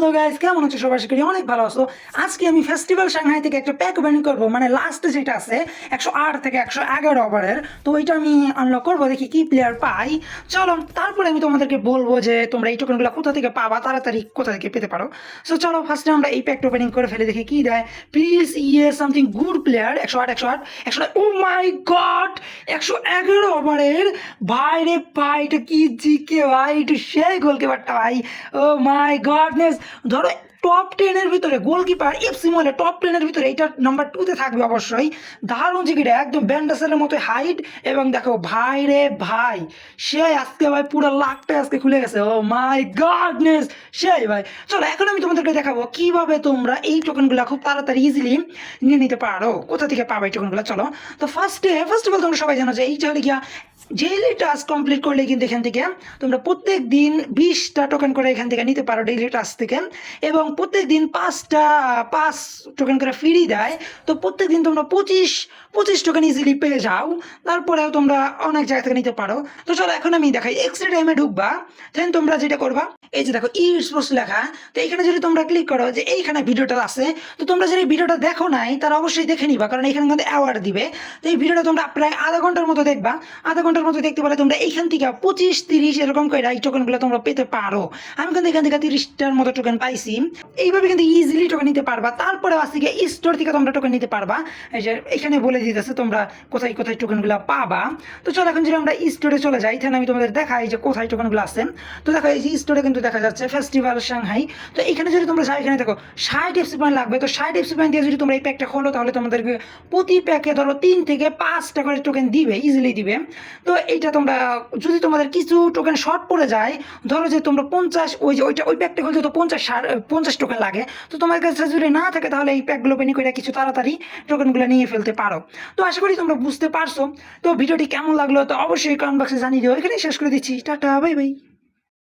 Hello guys কেমন আছো? সবাই করি অনেক ভালো আছো। আজকে আমি ফেস্টিভ্যাল সাংহাই থেকে একটা প্যাক ওপেনিং করব। মানে লাস্টে যেটা আছে, একশো আট থেকে একশো এগারো ওভারের তো ওইটা আমি আনলক করব, দেখি কি প্লেয়ার পাই। চলো, তারপরে আমি তোমাদেরকে বলব যে তোমরা এই টোকেনগুলো কোথা থেকে পাবা, তাড়াতাড়ি কোথা থেকে পেতে পারো। সো চলো ফার্স্টে আমরা এই প্যাকটা ওপেনিং করে ফেলে, দেখি কি দেয়। প্লিজ ইয়ে সামথিং গুড প্লেয়ার একশো আট একশো আট, একশো ও মাই গড একশো এগারো ওভারের ভাই রে ভাই, এটা কি জিকে ভাই? এটা সেই গোলকিপারটা ভাই। ও মাই গডনেস ধরো টপ টেনের ভিতরে গোলকিপার এফসি মলে টপ টেনের ভিতরে এটা নাম্বার টুতে থাকবে অবশ্যই। দারুণ জিকিটা একদম ব্যান্ডাসের মতো হাইট এবং দেখো, ভাই রে ভাই, সে আজকে ভাই পুরো লাখটা আজকে খুলে গেছে। ও মাই গডনেস সেই ভাই চলো, এখন আমি তোমাদেরকে দেখাবো কীভাবে তোমরা এই টোকেনগুলো খুব তাড়াতাড়ি ইজিলি নিয়ে নিতে পারো। কোথা থেকে পাবে এই টোকেনগুলো চলো। তো ফার্স্টে ফার্স্ট অফ অল তোমরা সবাই জানো যে এইটা হলে গিয়া ডেইলি টাস্ক কমপ্লিট করলে কিন্তু এখান থেকে তোমরা প্রত্যেক দিন বিশটা টোকেন করে এখান থেকে নিতে পারো ডেইলি টাস্ক থেকে। এবং প্রত্যেক দিন পাঁচটা, পাঁচ টোকেন করে ফ্রি দেয়। তো প্রত্যেক দিন তোমরা পঁচিশ পঁচিশ টোকেন ইজিলি পেয়ে যাও। তারপরেও তোমরা অনেক জায়গা থেকে নিতে পারো। তো চলো এখন আমি দেখাই। এক্সট্রা টাইমে ঢুকবা দেন তোমরা যেটা করবা এই যে দেখো ই স্পোর্টস লেখা, তো এইখানে যদি তোমরা ক্লিক করো যে এইখানে ভিডিওটা আছে, তো তোমরা যদি ভিডিওটা দেখো নাই তারা অবশ্যই দেখে নিবা, কারণ এখানে কিন্তু অ্যাওয়ার্ড দিবে। তো এই ভিডিওটা তোমরা প্রায় আধা ঘণ্টার মতো দেখবা। আধা ঘণ্টার মতো দেখতে পারে তোমরা এইখান থেকে পঁচিশ, তিরিশ এরকম করে এই টোকেনগুলো তোমরা পেতে পারো। আমি কিন্তু এখান থেকে তিরিশটার মতো টোকেন পাইছি। এইভাবে কিন্তু ইজিলি টোকেন নিতে পারবা। তারপরে আছে গিয়ে স্টোর থেকে তোমরা টোকেন নিতে পারবা। এই যে এখানে বলে দিতেছে তোমরা কোথায় কোথায় টোকেনগুলো পাবা। তো চলো, এখন যদি আমরা স্টোরে চলে যাই, তাহলে আমি তোমাদের দেখাই যে কোথায় টোকেনগুলো আছে। তো দেখো, এই যে স্টোরে কিন্তু দেখা যাচ্ছে ফেস্টিভ্যাল সাংহাই তো এখানে যদি তোমরা এখানে দেখো, ষাট এফসি পয়েন্ট লাগবে। তো ষাট এফসি পয়েন্ট দিয়ে যদি তোমরা এই প্যাকটা খোলো, তাহলে তোমাদেরকে প্রতি প্যাকে ধরো তিন থেকে পাঁচটা করে টোকেন দিবে ইজিলি দিবে। তো এইটা তোমরা, যদি তোমাদের কিছু টোকেন শর্ট পড়ে যায়, ধরো যে তোমরা পঞ্চাশ, ওই যে ওইটা ওই প্যাকটা খুলতে তো পঞ্চাশ পঞ্চাশ টোকেন লাগে। তো তোমার কাছে যদি না থাকে, তাহলে এই প্যাকগুলো পেনি করে কিছু তাড়াতাড়ি টোকেনগুলো নিয়ে ফেলতে পারো। তো আশা করি তোমরা বুঝতে পারছ। তো ভিডিওটি কেমন লাগল, তো অবশ্যই কমেন্ট বক্সে জানিয়ে দিও। এখানে শেষ করে দিচ্ছি। Tata bye bye